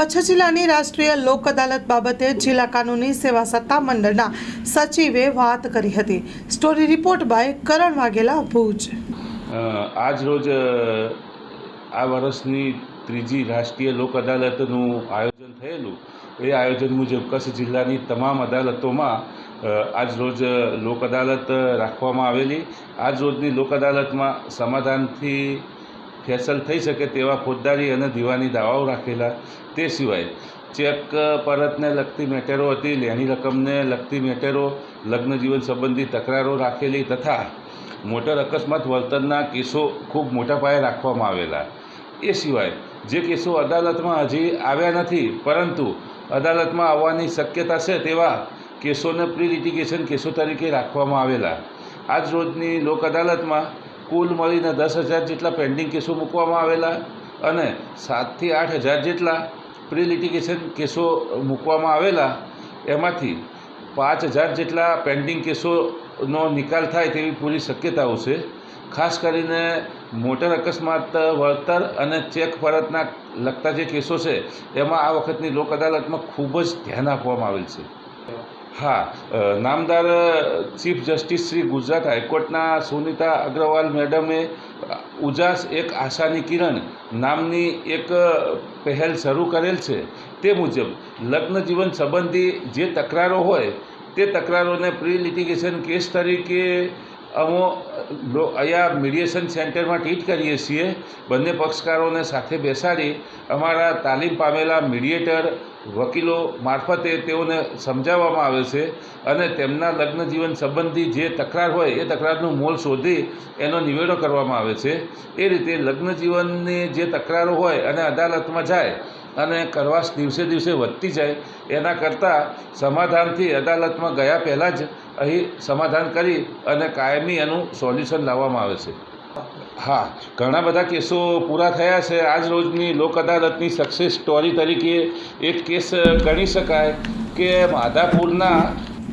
કચ્છ જિલ્લાની રાષ્ટ્રીય લોક અદાલત બાબતે જિલ્લા કાનૂની સેવા સત્તા મંડળના સચિવે વાત કરી હતી. Story report by Karan Vaghela, Bhuj. આજ રોજ આ વર્ષની ત્રીજી રાષ્ટ્રીય લોક અદાલતનું આયોજન થયેલું. એ આયોજન મુજબ કચ્છ જિલ્લાની તમામ અદાલતોમાં આજ રોજ લોક અદાલત રાખવામાં આવેલી. આજ રોજની લોક અદાલતમાં સમાધાનથી ફેસલ થઈ શકે તેવા ફોજદારી અને દીવાની દાવાઓ રાખેલા તે સિવાય ચેક પરતને લગતી મેટેરો હતી, લેણી રકમને લગતી મેટેરો, લગ્ન જીવન સંબંધી તકરારો રાખેલી તથા મોટર અકસ્માત વળતરના કેસો ખૂબ મોટા પાયે રાખવામાં આવેલા. એ સિવાય જે કેસો અદાલતમાં હજી આવ્યા નથી, પરંતુ અદાલતમાં આવવાની શક્યતા છે તેવા કેસોને પ્રી લિટિગેશન કેસો તરીકે રાખવામાં આવેલા. આજ રોજની લોક અદાલતમાં કુલ મળીને દસ હજાર જેટલા પેન્ડિંગ કેસો મૂકવામાં આવેલા અને સાતથી આઠ હજાર જેટલા પ્રી લિટિગેશન કેસો મૂકવામાં આવેલા. એમાંથી પાંચ હજાર જેટલા પેન્ડિંગ કેસોનો નિકાલ થાય તેવી પૂરી શક્યતાઓ છે. ખાસ કરીને મોટર અકસ્માત, વળતર અને ચેક પરતના લગતા જે કેસો છે, એમાં આ વખતની લોક અદાલતમાં ખૂબ જ ધ્યાન આપવામાં આવેલ છે. હા નામદાર ચીફ જસ્ટિસ શ્રી ગુજરાત હાઈકોર્ટના સુનિતા અગ્રવાલ મેડમે ઉજાસ એક આશાની કિરણ નામની એક પહેલ શરૂ કરેલ છે. તે મુજબ, લગ્ન જીવન સંબંધી જે તકરારો હોય, તે તકરારોને પ્રી લિટિગેશન કેસ તરીકે અમો અહીંયા મીડિયેશન સેન્ટરમાં ટ્રીટ કરીએ છીએ. બંને પક્ષકારોને સાથે બેસાડી અમારા તાલીમ પામેલા મીડિયેટર વકીલો મારફતે તેઓને સમજાવવામાં આવે છે અને તેમના લગ્ન જીવન સંબંધી જે તકરાર હોય એ તકરારનું મોલ શોધી એનો નિવેડો કરવામાં આવે છે. એ રીતે લગ્ન જીવનની જે તકરારો હોય અને અદાલતમાં જાય અને કરવાશ દિવસે દિવસે વધતી જાય. એના કરતાં સમાધાનથી અદાલતમાં ગયા પહેલાં જ અહીં સમાધાન કરી અને કાયમી એનું સોલ્યુશન લાવવામાં આવે છે. હા, ઘણા બધા કેસો પૂરા થયા છે. આજ રોજની લોક અદાલતની સક્સેસ સ્ટોરી તરીકે એક કેસ ગણી શકાય કે માધાપુરના